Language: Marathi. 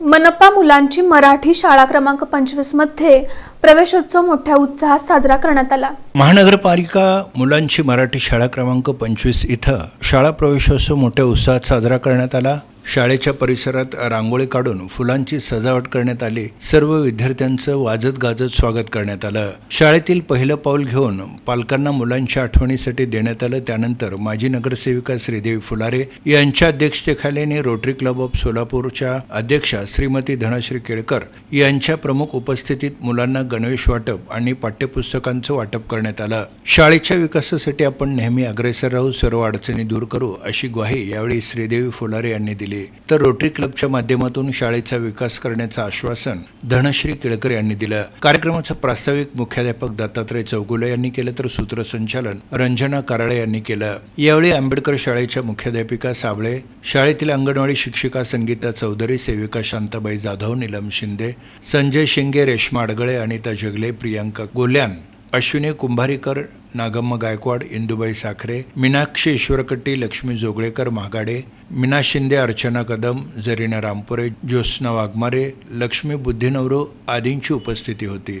मनपा मुलांची मराठी शाळा क्रमांक पंचवीसमध्ये प्रवेशोत्सव मोठ्या उत्साहात साजरा करण्यात आला. महानगरपालिका मुलांची मराठी शाळा क्रमांक पंचवीस इथं शाळा प्रवेशोत्सव मोठ्या उत्साहात साजरा करण्यात आला. शाळेच्या परिसरात रांगोळी काढून फुलांची सजावट करण्यात आली. सर्व विद्यार्थ्यांचं वाजत गाजत स्वागत करण्यात आलं. शाळेतील पहिलं पाऊल घेऊन पालकांना मुलांच्या आठवणीसाठी देण्यात आलं. त्यानंतर माजी नगरसेविका श्रीदेवी फुलारे यांच्या अध्यक्षतेखाली रोटरी क्लब ऑफ सोलापूरच्या अध्यक्षा श्रीमती धनश्री केळकर यांच्या प्रमुख उपस्थितीत मुलांना गणवेश वाटप आणि पाठ्यपुस्तकांचं वाटप करण्यात आलं. शाळेच्या विकासासाठी आपण नेहमी अग्रेसर राहू सर्व अडचणी दूर करू अशी ग्वाही यावेळी श्रीदेवी फुलारे यांनी दिली. तर रोटरी क्लबच्या माध्यमातून शाळेचा विकास करण्याचं आश्वासन धनश्री केळकर यांनी दिलं. कार्यक्रमाचं प्रास्ताविक मुख्याध्यापक दत्तात्रय चौगुले यांनी केलं तर सूत्रसंचालन रंजना कराळे यांनी केलं. यावेळी आंबेडकर शाळेच्या मुख्याध्यापिका साबळे शाळेतील अंगणवाडी शिक्षिका संगीता चौधरी सेविका शांताबाई जाधव नीलम शिंदे संजय शिंगे रेश्मा अडगळे अनिता जगले प्रियांका गोल्यान अश्विनी कुंभारीकर नागम्मा गायकवाड इंदुबाई साखरे मीनाक्षी ईश्वरकट्टी लक्ष्मी जोगळेकर महागाडे मीना शिंदे अर्चना कदम जरीना रामपुरे ज्योत्स्ना वाघमारे लक्ष्मी बुद्धिनवरो आदींची उपस्थिती होती.